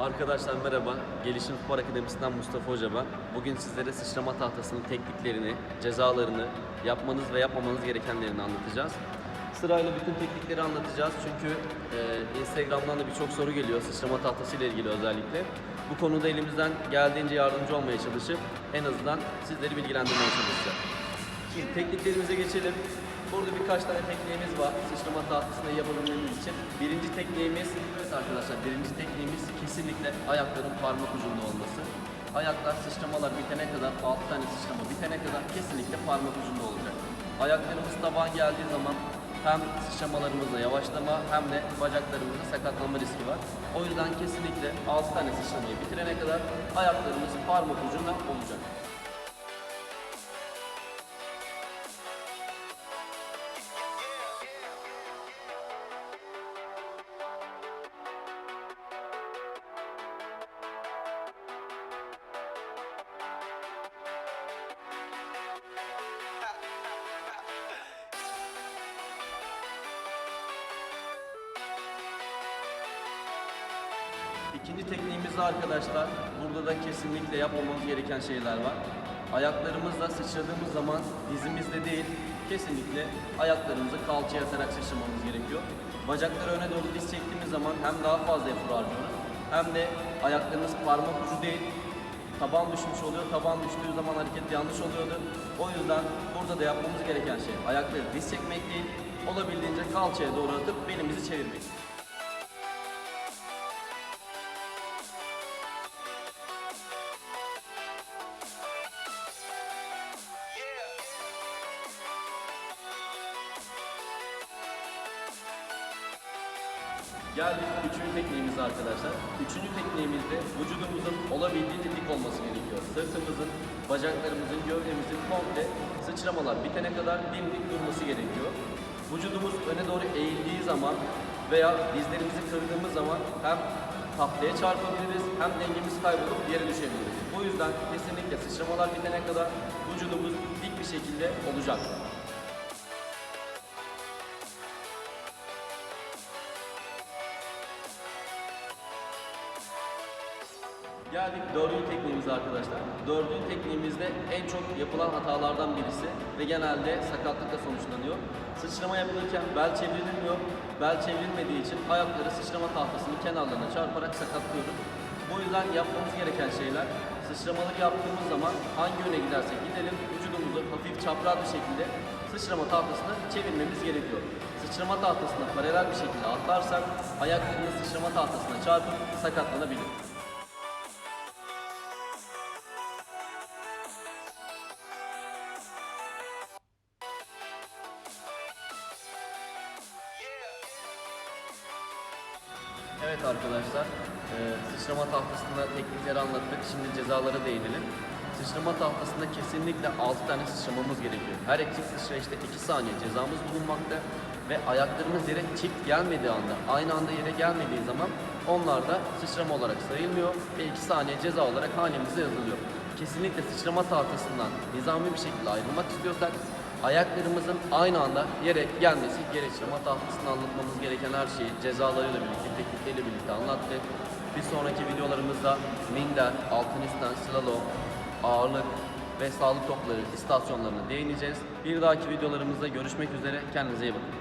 Arkadaşlar merhaba. Gelişim Spor Akademisi'nden Mustafa Hoca ben. Bugün sizlere sıçrama tahtasının tekniklerini, cezalarını, yapmanız ve yapmamanız gerekenlerini anlatacağız. Sırayla bütün teknikleri anlatacağız çünkü e, Instagram'dan da birçok soru geliyor sıçrama tahtası ile ilgili özellikle. Bu konuda elimizden geldiğince yardımcı olmaya çalışıp en azından sizleri bilgilendirmeye çalışacağız. Şimdi tekniklerimize geçelim. Burada birkaç tane tekniğimiz var sıçrama tahtasını yapabilmemiz için. Birinci tekniğimiz, evet arkadaşlar birinci tekniğimiz kesinlikle ayakların parmak ucunda olması. Ayaklar sıçramalar bitene kadar, 6 tane sıçrama bitene kadar kesinlikle parmak ucunda olacak. Ayaklarımız taban geldiği zaman hem sıçramalarımızda yavaşlama hem de bacaklarımızda sakatlanma riski var. O yüzden kesinlikle 6 tane sıçramayı bitirene kadar ayaklarımız parmak ucunda olacak. İkinci tekniğimizde arkadaşlar, burada da kesinlikle yapmamamız gereken şeyler var. Ayaklarımızla sıçradığımız zaman dizimizde değil, kesinlikle ayaklarımızı kalçaya atarak sıçramamız gerekiyor. Bacakları öne doğru diz çektiğimiz zaman hem daha fazla efor harcıyoruz, hem de ayaklarımız parmak ucu değil, taban düşmüş oluyor. Taban düştüğü zaman hareket yanlış oluyordu. O yüzden burada da yapmamız gereken şey ayakları diz çekmek değil, olabildiğince kalçaya doğru atıp belimizi çevirmek. Geldik üçüncü tekniğimize arkadaşlar. Üçüncü tekniğimizde vücudumuzun olabildiğince dik olması gerekiyor. Sırtımızın, bacaklarımızın, gövdemizin komple sıçramalar bitene kadar dimdik durması gerekiyor. Vücudumuz öne doğru eğildiği zaman veya dizlerimizi kırdığımız zaman hem tahtaya çarpabiliriz hem dengemiz kaybolup yere düşebiliriz. Bu yüzden kesinlikle sıçramalar bitene kadar vücudumuz dik bir şekilde olacak. Geldik dördüncü tekniğimize arkadaşlar. Dördüncü tekniğimizde en çok yapılan hatalardan birisi ve genelde sakatlıkla sonuçlanıyor. Sıçrama yapılırken bel çevrilmiyor. Bel çevrilmediği için ayakları sıçrama tahtasının kenarlarına çarparak sakatlıyoruz. Bu yüzden yapmamız gereken şeyler sıçramaları yaptığımız zaman hangi yöne gidersek gidelim vücudumuzu hafif çapraz bir şekilde sıçrama tahtasına çevirmemiz gerekiyor. Sıçrama tahtasına paralel bir şekilde atlarsak ayaklarımız sıçrama tahtasına çarpıp sakatlanabilir. Evet arkadaşlar, e, sıçrama tahtasında teknikleri anlattık. Şimdi cezalara değinelim. Sıçrama tahtasında kesinlikle 6 tane sıçramamız gerekiyor. Her eksik sıçrayışta 2 saniye cezamız bulunmakta ve ayaklarımız yere çift gelmediği anda, aynı anda yere gelmediği zaman onlar da sıçrama olarak sayılmıyor ve 2 saniye ceza olarak hanemize yazılıyor. Kesinlikle sıçrama tahtasından nizami bir şekilde ayrılmak istiyorsak ayaklarımızın aynı anda yere gelmesi gerekir. Sıçrama tahtasında anlatmamız gereken her şeyi cezalarıyla birlikte, teknikleriyle birlikte anlattık. Bir sonraki videolarımızda minder, altın isten, slalom, ağırlık ve sağlık topları istasyonlarına değineceğiz. Bir dahaki videolarımızda görüşmek üzere. Kendinize iyi bakın.